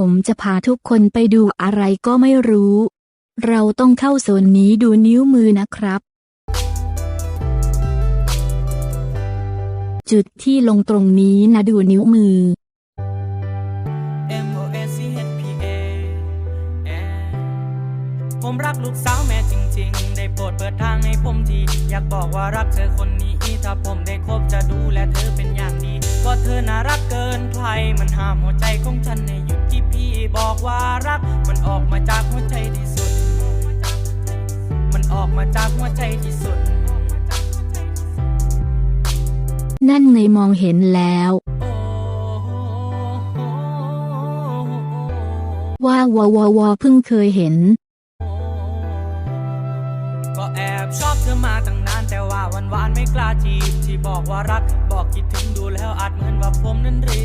ผมจะพาทุกคนไปดูอะไรก็ไม่รู้ เราต้องเข้าโซนนี้ดูนิ้วมือนะครับ จุดที่ลงตรงนี้นะดูนิ้วมือ M O S C H P A ผมรักลูกสาวแม่จริง ๆ ได้โปรดเปิดทางให้ผมที อยากบอกว่ารักเธอคนนี้ ถ้าผมได้คบจะดูแลเธอเป็นอย่างดี ก็เธอน่ารักเกิน ใครมันห้ามหัวใจของฉันให้หยุดที่พี่บอกว่ารัก มันออกมาจากหัวใจที่สุด มันออกมาจากหัวใจที่สุด นั่นไงมองเห็นแล้วโอ้โหว่าวอวอวอเพิ่งเคยเห็น ก็แอบชอบเธอมาตั้งนานแต่ว่าวันวานๆไม่กล้าจีบที่บอกว่ารัก บอกคิดถึงดูแล้วอาจเหมือนว่าผมนั้นรี